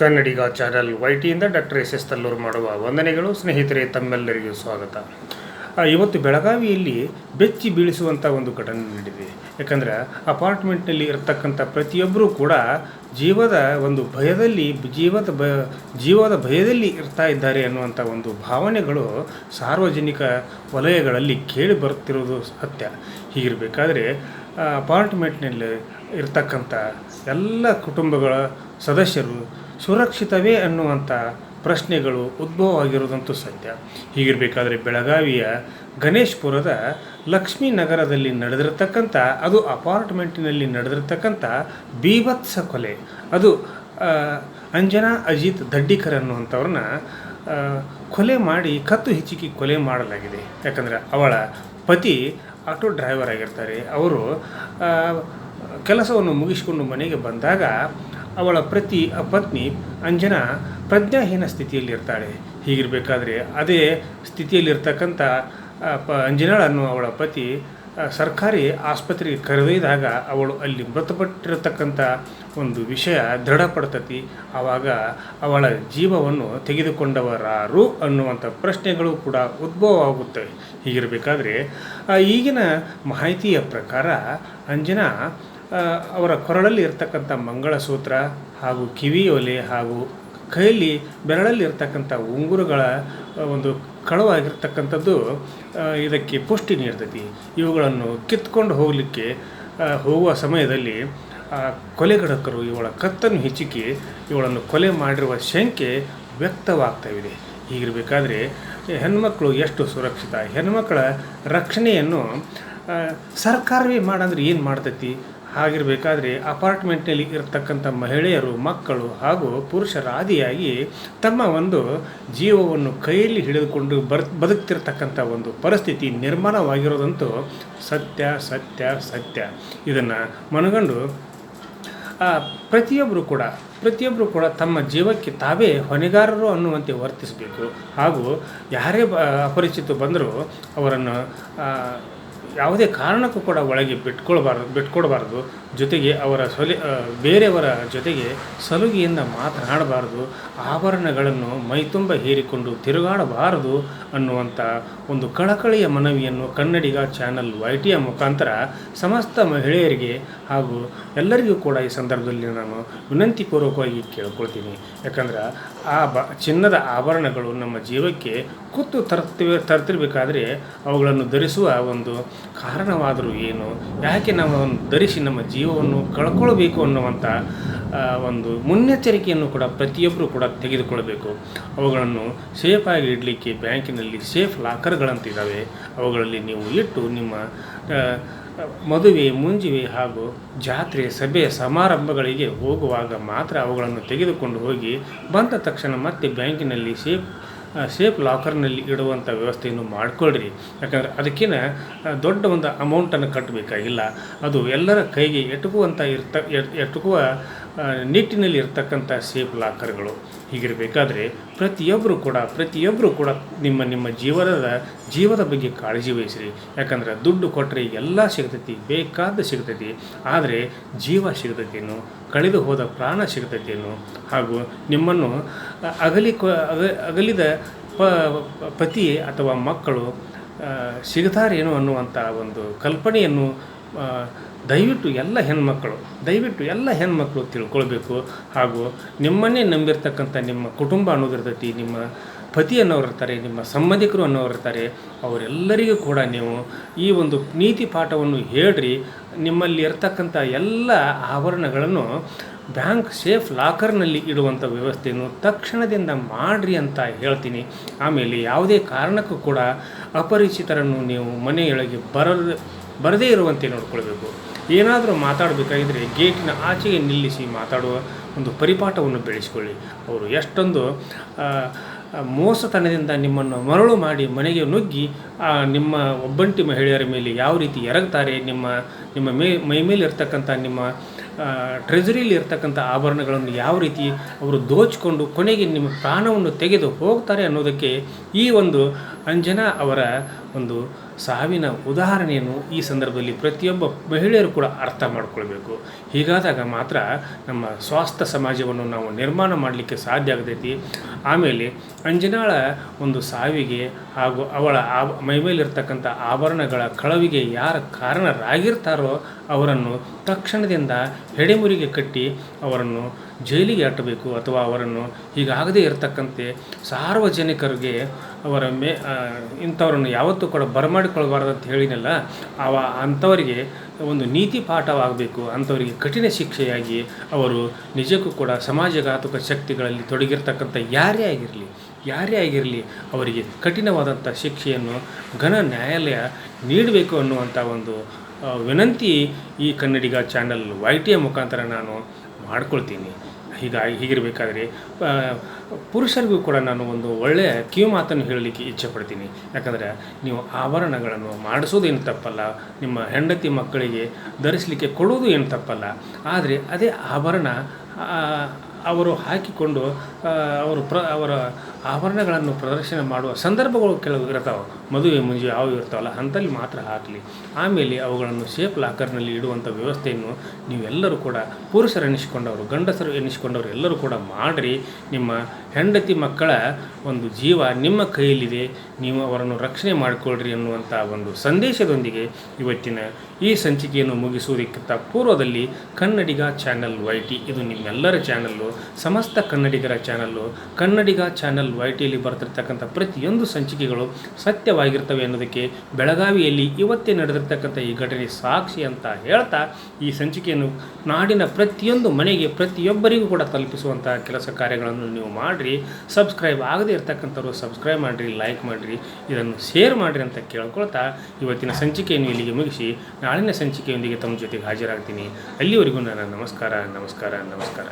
ಕನ್ನಡಿಗ channel Y ಟಿಯಿಂದ doctor S S Tallur ಮಾಡುವ ವಂದನೆಗಳು, ಸ್ನೇಹಿತರೆ, ತಮ್ಮೆಲ್ಲರಿಗೂ ಸ್ವಾಗತ. ಇವತ್ತು ಬೆಳಗಾವಿಯಲ್ಲಿ ಬೆಚ್ಚಿ ಬೀಳಿಸುವಂಥ ಒಂದು ಘಟನೆ ನಡೆದಿದೆ. ಯಾಕಂದ್ರೆ ಅಪಾರ್ಟ್ಮೆಂಟ್ನಲ್ಲಿ ಇರತಕ್ಕಂಥ ಪ್ರತಿಯೊಬ್ಬರೂ ಕೂಡ ಜೀವದ ಒಂದು ಭಯದಲ್ಲಿ ಜೀವದ ಭಯ, ಜೀವದ ಭಯದಲ್ಲಿ ಇರ್ತಾ ಇದ್ದಾರೆ ಅನ್ನುವಂಥ ಒಂದು ಭಾವನೆಗಳು ಸಾರ್ವಜನಿಕ ವಲಯಗಳಲ್ಲಿ ಕೇಳಿ ಬರುತ್ತಿರುವುದು ಸತ್ಯ. ಹೀಗಿರಬೇಕಾದ್ರೆ ಅಪಾರ್ಟ್ಮೆಂಟ್ನಲ್ಲಿ ಇರ್ತಕ್ಕಂಥ ಎಲ್ಲ ಕುಟುಂಬಗಳ ಸದಸ್ಯರು ಸುರಕ್ಷಿತವೇ ಅನ್ನುವಂಥ ಪ್ರಶ್ನೆಗಳು ಉದ್ಭವ ಆಗಿರೋದಂತೂ ಸತ್ಯ. ಹೀಗಿರಬೇಕಾದ್ರೆ ಬೆಳಗಾವಿಯ ಗಣೇಶ್ಪುರದ ಲಕ್ಷ್ಮೀ ನಗರದಲ್ಲಿ ನಡೆದಿರತಕ್ಕಂಥ, ಅದು ಅಪಾರ್ಟ್ಮೆಂಟಿನಲ್ಲಿ ನಡೆದಿರತಕ್ಕಂಥ ಬೀಭತ್ಸ ಕೊಲೆ. ಅದು ಅಂಜನಾ ಅಜಿತ್ ದಡ್ಡಿಕರ್ ಅನ್ನುವಂಥವ್ರನ್ನ ಕೊಲೆ ಮಾಡಿ ಕತ್ತು ಹೆಚ್ಚಿಗೆ ಕೊಲೆ ಮಾಡಲಾಗಿದೆ. ಯಾಕಂದರೆ ಅವಳ ಪತಿ ಆಟೋ ಡ್ರೈವರ್ ಆಗಿರ್ತಾರೆ. ಅವರು ಕೆಲಸವನ್ನು ಮುಗಿಸಿಕೊಂಡು ಮನೆಗೆ ಬಂದಾಗ ಅವಳ ಪ್ರತಿ ಪತ್ನಿ ಅಂಜನಾ ಪ್ರಜ್ಞಾಹೀನ ಸ್ಥಿತಿಯಲ್ಲಿರ್ತಾಳೆ. ಹೀಗಿರಬೇಕಾದ್ರೆ ಅದೇ ಸ್ಥಿತಿಯಲ್ಲಿರ್ತಕ್ಕಂಥ ಪ, ಅಂಜನಾಳನ್ನು ಅವಳ ಪತಿ ಸರ್ಕಾರಿ ಆಸ್ಪತ್ರೆಗೆ ಕರೆದೊಯ್ದಾಗ ಅವಳು ಅಲ್ಲಿ ಮೃತಪಟ್ಟಿರತಕ್ಕಂಥ ಒಂದು ವಿಷಯ ದೃಢಪಡ್ತತಿ. ಆವಾಗ ಅವಳ ಜೀವವನ್ನು ತೆಗೆದುಕೊಂಡವರಾರು ಅನ್ನುವಂಥ ಪ್ರಶ್ನೆಗಳು ಕೂಡ ಉದ್ಭವ ಆಗುತ್ತವೆ ಹೀಗಿರಬೇಕಾದ್ರೆ ಈಗಿನ ಮಾಹಿತಿಯ ಪ್ರಕಾರ ಅಂಜನಾ ಅವರ ಕೊರಳಲ್ಲಿ ಇರ್ತಕ್ಕಂಥ ಮಂಗಳಸೂತ್ರ ಹಾಗೂ ಕಿವಿಯೊಲೆ ಹಾಗೂ ಕೈಯಲ್ಲಿ ಬೆರಳಲ್ಲಿ ಇರ್ತಕ್ಕಂಥ ಉಂಗುರಗಳ ಒಂದು ಕಳವಾಗಿರ್ತಕ್ಕಂಥದ್ದು ಇದಕ್ಕೆ ಪುಷ್ಟಿ ನೀಡ್ತೈತಿ. ಇವುಗಳನ್ನು ಕಿತ್ಕೊಂಡು ಹೋಗಲಿಕ್ಕೆ ಹೋಗುವ ಸಮಯದಲ್ಲಿ, ಆ ಕೊಲೆಗಡಕರು ಇವಳ ಕತ್ತನ್ನು ಹೆಚ್ಚಿಕೆ, ಇವಳನ್ನು ಕೊಲೆ ಮಾಡಿರುವ ಶಂಕೆ ವ್ಯಕ್ತವಾಗ್ತಾಯಿದೆ ಹೀಗಿರಬೇಕಾದ್ರೆ, ಹೆಣ್ಮಕ್ಳು ಎಷ್ಟು ಸುರಕ್ಷಿತ? ಹೆಣ್ಮಕ್ಳ ರಕ್ಷಣೆಯನ್ನು ಸರ್ಕಾರವೇ ಮಾಡಂದ್ರೆ ಏನು ಮಾಡ್ತೈತಿ? ಹಾಗಿರಬೇಕಾದ್ರೆ ಅಪಾರ್ಟ್ಮೆಂಟ್ನಲ್ಲಿ ಇರತಕ್ಕಂಥ ಮಹಿಳೆಯರು, ಮಕ್ಕಳು ಹಾಗೂ ಪುರುಷರಾದಿಯಾಗಿ ತಮ್ಮ ಒಂದು ಜೀವವನ್ನು ಕೈಯಲ್ಲಿ ಹಿಡಿದುಕೊಂಡು ಬರ್, ಬದುಕ್ತಿರ್ತಕ್ಕಂಥ ಒಂದು ಪರಿಸ್ಥಿತಿ ನಿರ್ಮಾಣವಾಗಿರೋದಂತೂ ಸತ್ಯ ಸತ್ಯ ಸತ್ಯ. ಇದನ್ನು ಮನಗಂಡು ಪ್ರತಿಯೊಬ್ಬರು ಕೂಡ ಪ್ರತಿಯೊಬ್ಬರು ಕೂಡ ತಮ್ಮ ಜೀವಕ್ಕೆ ತಾವೇ ಹೊಣೆಗಾರರು ಅನ್ನುವಂತೆ ವರ್ತಿಸಬೇಕು ಹಾಗೂ ಯಾರೇ ಅಪರಿಚಿತ ಬಂದರೂ ಅವರನ್ನು ಯಾವುದೇ ಕಾರಣಕ್ಕೂ ಕೂಡ ಒಳಗೆ ಬಿಟ್ಕೊಳ್ಬಾರ್ದು, ಬಿಟ್ಕೊಡಬಾರ್ದು. ಜೊತೆಗೆ ಅವರ ಸೊಲಿ ಬೇರೆಯವರ ಜೊತೆಗೆ ಸಲುಗೆಯಿಂದ ಮಾತನಾಡಬಾರ್ದು. ಆಭರಣಗಳನ್ನು ಮೈತುಂಬ ಹೇರಿಕೊಂಡು ತಿರುಗಾಡಬಾರದು ಅನ್ನುವಂಥ ಒಂದು ಕಳಕಳಿಯ ಮನವಿಯನ್ನು ಕನ್ನಡಿಗ ಚಾನಲ್ ವೈ ಟಿಯ ಮುಖಾಂತರ ಸಮಸ್ತ ಮಹಿಳೆಯರಿಗೆ ಹಾಗೂ ಎಲ್ಲರಿಗೂ ಕೂಡ ಈ ಸಂದರ್ಭದಲ್ಲಿ ನಾನು ವಿನಂತಿಪೂರ್ವಕವಾಗಿ ಕೇಳ್ಕೊಳ್ತೀನಿ. ಯಾಕಂದ್ರೆ ಆ ಬ, ಚಿನ್ನದ ಆಭರಣಗಳು ನಮ್ಮ ಜೀವಕ್ಕೆ ಕುತ್ತು ತರ್ತಿವೆ, ತರ್ತಿರ್ಬೇಕಾದ್ರೆ ಅವುಗಳನ್ನು ಧರಿಸುವ ಒಂದು ಕಾರಣವಾದರೂ ಏನು? ಯಾಕೆ ನಾವು ಧರಿಸಿ ನಮ್ಮ ಜೀವವನ್ನು ಕಳ್ಕೊಳ್ಬೇಕು ಅನ್ನುವಂಥ ಒಂದು ಮುನ್ನೆಚ್ಚರಿಕೆಯನ್ನು ಕೂಡ ಪ್ರತಿಯೊಬ್ಬರು ಕೂಡ ತೆಗೆದುಕೊಳ್ಬೇಕು. ಅವುಗಳನ್ನು ಸೇಫಾಗಿ ಇಡಲಿಕ್ಕೆ ಬ್ಯಾಂಕಿನಲ್ಲಿ ಸೇಫ್ ಲಾಕರ್ಗಳಂತಿದ್ದಾವೆ. ಅವುಗಳಲ್ಲಿ ನೀವು ಇಟ್ಟು ನಿಮ್ಮ ಮದುವೆ, ಮುಂಜಿವೆ ಹಾಗೂ ಜಾತ್ರೆ, ಸಭೆ, ಸಮಾರಂಭಗಳಿಗೆ ಹೋಗುವಾಗ ಮಾತ್ರ ಅವುಗಳನ್ನು ತೆಗೆದುಕೊಂಡು ಹೋಗಿ ಬಂದ ತಕ್ಷಣ ಮತ್ತೆ ಬ್ಯಾಂಕಿನಲ್ಲಿ ಸೇಫ್ ಸೇಫ್ ಲಾಕರ್ನಲ್ಲಿ ಇಡುವಂಥ ವ್ಯವಸ್ಥೆಯನ್ನು ಮಾಡಿಕೊಳ್ಳ್ರಿ ಯಾಕಂದರೆ ಅದಕ್ಕಿಂತ ದೊಡ್ಡ ಒಂದು ಅಮೌಂಟನ್ನು ಕಟ್ಟಬೇಕಾಗಿಲ್ಲ ಅದು ಎಲ್ಲರ ಕೈಗೆ ಎಟುಕುವಂಥ ಇರ್ತ ಎಟ್- ಎಟುಕುವ ನಿಟ್ಟಿನಲ್ಲಿ ಇರ್ತಕ್ಕಂಥ ಸೇಫ್ ಲಾಕರ್ಗಳು ಹೀಗಿರಬೇಕಾದ್ರೆ ಪ್ರತಿಯೊಬ್ಬರು ಕೂಡ ಪ್ರತಿಯೊಬ್ಬರು ಕೂಡ ನಿಮ್ಮ ನಿಮ್ಮ ಜೀವನದ, ಜೀವದ ಬಗ್ಗೆ ಕಾಳಜಿ ವಹಿಸ್ರಿ. ಯಾಕಂದ್ರೆ ದುಡ್ಡು ಕೊಟ್ಟರೆ ಎಲ್ಲ ಸಿಗ್ತೈತಿ ಬೇಕಾದ ಸಿಗ್ತೈತಿ, ಆದರೆ ಜೀವ ಸಿಗ್ತೈತೇನು, ಕಳೆದು ಹೋದ ಪ್ರಾಣ ಸಿಗ್ತೈತೇನು, ಹಾಗೂ ನಿಮ್ಮನ್ನು ಅಗಲಿ ಅಗಲಿದ ಪ, ಪತಿ ಅಥವಾ ಮಕ್ಕಳು ಸಿಗ್ತಾರೇನು ಅನ್ನುವಂಥ ಒಂದು ಕಲ್ಪನೆಯನ್ನು ದಯವಿಟ್ಟು ಎಲ್ಲ ಹೆಣ್ಮಕ್ಕಳು ದಯವಿಟ್ಟು ಎಲ್ಲ ಹೆಣ್ಮಕ್ಳು ತಿಳ್ಕೊಳ್ಬೇಕು. ಹಾಗೂ ನಿಮ್ಮನ್ನೇ ನಂಬಿರ್ತಕ್ಕಂಥ ನಿಮ್ಮ ಕುಟುಂಬ ಅನ್ನೋದಿರ್ತೈತಿ ನಿಮ್ಮ ಪತಿ ಅನ್ನೋರು ಇರ್ತಾರೆ, ನಿಮ್ಮ ಸಂಬಂಧಿಕರು ಅನ್ನೋರು ಇರ್ತಾರೆ, ಅವರೆಲ್ಲರಿಗೂ ಕೂಡ ನೀವು ಈ ಒಂದು ನೀತಿ ಪಾಠವನ್ನು ಹೇಳ್ರಿ. ನಿಮ್ಮಲ್ಲಿ ಇರ್ತಕ್ಕಂಥ ಎಲ್ಲ ಆಭರಣಗಳನ್ನು ಬ್ಯಾಂಕ್ ಸೇಫ್ ಲಾಕರ್ನಲ್ಲಿ ಇಡುವಂಥ ವ್ಯವಸ್ಥೆಯನ್ನು ತಕ್ಷಣದಿಂದ ಮಾಡ್ರಿ ಅಂತ ಹೇಳ್ತೀನಿ. ಆಮೇಲೆ ಯಾವುದೇ ಕಾರಣಕ್ಕೂ ಕೂಡ ಅಪರಿಚಿತರನ್ನು ನೀವು ಮನೆಯೊಳಗೆ ಬರದ ಬರದೇ ಇರುವಂತೆ ನೋಡ್ಕೊಳ್ಬೇಕು. ಏನಾದರೂ ಮಾತಾಡಬೇಕಾಗಿದ್ದರೆ ಗೇಟಿನ ಆಚೆಗೆ ನಿಲ್ಲಿಸಿ ಮಾತಾಡುವ ಒಂದು ಪರಿಪಾಠವನ್ನು ಬೆಳೆಸಿಕೊಳ್ಳಿ. ಅವರು ಎಷ್ಟೊಂದು ಮೋಸತನದಿಂದ ನಿಮ್ಮನ್ನು ಮರಳು ಮಾಡಿ ಮನೆಗೆ ನುಗ್ಗಿ ನಿಮ್ಮ ಒಬ್ಬಂಟಿ ಮಹಿಳೆಯರ ಮೇಲೆ ಯಾವ ರೀತಿ ಎರಗ್ತಾರೆ, ನಿಮ್ಮ ನಿಮ್ಮ ಮೇ, ಮೈ ಮೇಲೆ ಇರ್ತಕ್ಕಂಥ ನಿಮ್ಮ ಟ್ರೆಜರಿಲಿ ಇರ್ತಕ್ಕಂಥ ಆಭರಣಗಳನ್ನು ಯಾವ ರೀತಿ ಅವರು ದೋಚಿಕೊಂಡು ಕೊನೆಗೆ ನಿಮ್ಮ ಪ್ರಾಣವನ್ನು ತೆಗೆದು ಹೋಗ್ತಾರೆ ಅನ್ನೋದಕ್ಕೆ ಈ ಒಂದು ಅಂಜನಾ ಅವರ ಒಂದು ಸಾವಿನ ಉದಾಹರಣೆಯನ್ನು ಈ ಸಂದರ್ಭದಲ್ಲಿ ಪ್ರತಿಯೊಬ್ಬ ಮಹಿಳೆಯರು ಕೂಡ ಅರ್ಥ ಮಾಡಿಕೊಳ್ಬೇಕು. ಹೀಗಾದಾಗ ಮಾತ್ರ ನಮ್ಮ ಸ್ವಾಸ್ಥ್ಯ ಸಮಾಜವನ್ನು ನಾವು ನಿರ್ಮಾಣ ಮಾಡಲಿಕ್ಕೆ ಸಾಧ್ಯ ಆಗ್ತೈತಿ. ಆಮೇಲೆ ಅಂಜನಾಳ ಒಂದು ಸಾವಿಗೆ ಹಾಗೂ ಅವಳ ಆ ಮೈಮೇಲಿರ್ತಕ್ಕಂಥ ಆಭರಣಗಳ ಕಳವಿಗೆ ಯಾರು ಕಾರಣರಾಗಿರ್ತಾರೋ ಅವರನ್ನು ತಕ್ಷಣದಿಂದ ಹೆಡೆಮುರಿಗೆ ಕಟ್ಟಿ ಅವರನ್ನು ಜೈಲಿಗೆ ಅಟ್ಟಬೇಕು ಅಥವಾ ಅವರನ್ನು ಹೀಗಾಗದೇ ಇರತಕ್ಕಂತೆ ಸಾರ್ವಜನಿಕರಿಗೆ ಅವರ ಮೇ ಇಂಥವ್ರನ್ನು ಯಾವತ್ತೂ ಕೂಡ ಬರಮಾಡಿಕೊಳ್ಬಾರ್ದು ಅಂತ ಹೇಳಿನಲ್ಲ, ಅವ ಅಂಥವರಿಗೆ ಒಂದು ನೀತಿ ಪಾಠವಾಗಬೇಕು, ಅಂಥವರಿಗೆ ಕಠಿಣ ಶಿಕ್ಷೆಯಾಗಿ ಅವರು ನಿಜಕ್ಕೂ ಕೂಡ ಸಮಾಜಘಾತುಕ ಶಕ್ತಿಗಳಲ್ಲಿ ತೊಡಗಿರ್ತಕ್ಕಂಥ ಯಾರೇ ಆಗಿರಲಿ ಯಾರೇ ಆಗಿರಲಿ ಅವರಿಗೆ ಕಠಿಣವಾದಂಥ ಶಿಕ್ಷೆಯನ್ನು ಘನ ನ್ಯಾಯಾಲಯ ನೀಡಬೇಕು ಅನ್ನುವಂಥ ಒಂದು ವಿನಂತಿ ಈ ಕನ್ನಡಿಗ ಚಾನಲ್ ವೈ ಟಿಯ ಮುಖಾಂತರ ನಾನು ಮಾಡ್ಕೊಳ್ತೀನಿ. ಹೀಗಾಗಿ ಹೀಗಿರಬೇಕಾದ್ರೆ ಪುರುಷರಿಗೂ ಕೂಡ ನಾನು ಒಂದು ಒಳ್ಳೆಯ ಕಿವಿ ಮಾತನ್ನು ಹೇಳಲಿಕ್ಕೆ ಇಚ್ಛೆ ಪಡ್ತೀನಿ. ಯಾಕಂದರೆ, ನೀವು ಆಭರಣಗಳನ್ನು ಮಾಡಿಸೋದೇನು ತಪ್ಪಲ್ಲ, ನಿಮ್ಮ ಹೆಂಡತಿ ಮಕ್ಕಳಿಗೆ ಧರಿಸಲಿಕ್ಕೆ ಕೊಡೋದು ಏನು ತಪ್ಪಲ್ಲ. ಆದರೆ ಅದೇ ಆಭರಣ ಅವರು ಹಾಕಿಕೊಂಡು ಅವರು ಪ್ರ, ಅವರ ಆಭರಣಗಳನ್ನು ಪ್ರದರ್ಶನ ಮಾಡುವ ಸಂದರ್ಭಗಳು ಕೆಲವು ಇರ್ತಾವೆ. ಮದುವೆ ಮುಂಜಿ ಯಾವ ಇರ್ತಾವಲ್ಲ ಅಂಥಲ್ಲಿ ಮಾತ್ರ ಹಾಕಲಿ. ಆಮೇಲೆ ಅವುಗಳನ್ನು ಶೇಪ್ ಲಾಕರ್ನಲ್ಲಿ ಇಡುವಂಥ ವ್ಯವಸ್ಥೆಯನ್ನು ನೀವೆಲ್ಲರೂ ಕೂಡ ಪುರುಷರು ಎನಿಸಿಕೊಂಡವರು ಗಂಡಸರು ಎನಿಸಿಕೊಂಡವರು ಎಲ್ಲರೂ ಕೂಡ ಮಾಡಿರಿ. ನಿಮ್ಮ ಹೆಂಡತಿ ಮಕ್ಕಳ ಒಂದು ಜೀವ ನಿಮ್ಮ ಕೈಯಲ್ಲಿದೆ, ನೀವು ಅವರನ್ನು ರಕ್ಷಣೆ ಮಾಡಿಕೊಳ್ಳ್ರಿ ಅನ್ನುವಂಥ ಒಂದು ಸಂದೇಶದೊಂದಿಗೆ ಇವತ್ತಿನ ಈ ಸಂಚಿಕೆಯನ್ನು ಮುಗಿಸುವುದಕ್ಕಿಂತ ಪೂರ್ವದಲ್ಲಿ ಕನ್ನಡಿಗ ಚಾನಲ್ ವೈ ಟಿ ಇದು ನಿಮ್ಮೆಲ್ಲರ ಚಾನಲ್ಲು, ಸಮಸ್ತ ಕನ್ನಡಿಗರ ಚಾನಲ್ಲು. ಕನ್ನಡಿಗ ಚಾನಲ್ ವೈ ಟಿಯಲ್ಲಿ ಬರ್ತಿರ್ತಕ್ಕಂಥ ಪ್ರತಿಯೊಂದು ಸಂಚಿಕೆಗಳು ಸತ್ಯವಾಗಿರ್ತವೆ ಅನ್ನೋದಕ್ಕೆ ಬೆಳಗಾವಿಯಲ್ಲಿ ಇವತ್ತೇ ನಡೆದಿರ್ತಕ್ಕಂಥ ಈ ಘಟನೆ ಸಾಕ್ಷಿ ಅಂತ ಹೇಳ್ತಾ ಈ ಸಂಚಿಕೆಯನ್ನು ನಾಡಿನ ಪ್ರತಿಯೊಂದು ಮನೆಗೆ ಪ್ರತಿಯೊಬ್ಬರಿಗೂ ಕೂಡ ತಲುಪಿಸುವಂತಹ ಕೆಲಸ ಕಾರ್ಯಗಳನ್ನು ನೀವು ಮಾಡಿರಿ ಸಬ್ಸ್ಕ್ರೈಬ್ ಆಗದೇ ಇರ್ತಕ್ಕಂಥವ್ರು ಸಬ್ಸ್ಕ್ರೈಬ್ ಮಾಡಿರಿ ಲೈಕ್ ಮಾಡಿರಿ, ಇದನ್ನು ಶೇರ್ ಮಾಡಿರಿ ಅಂತ ಕೇಳ್ಕೊಳ್ತಾ ಇವತ್ತಿನ ಸಂಚಿಕೆಯನ್ನು ಇಲ್ಲಿಗೆ ಮುಗಿಸಿ, ನಾಳಿನ ಸಂಚಿಕೆಯೊಂದಿಗೆ ತಮ್ಮ ಜೊತೆಗೆ ಹಾಜರಾಗ್ತೀನಿ. ಅಲ್ಲಿವರೆಗೂ ನನ್ನ ನಮಸ್ಕಾರ ನಮಸ್ಕಾರ ನಮಸ್ಕಾರ.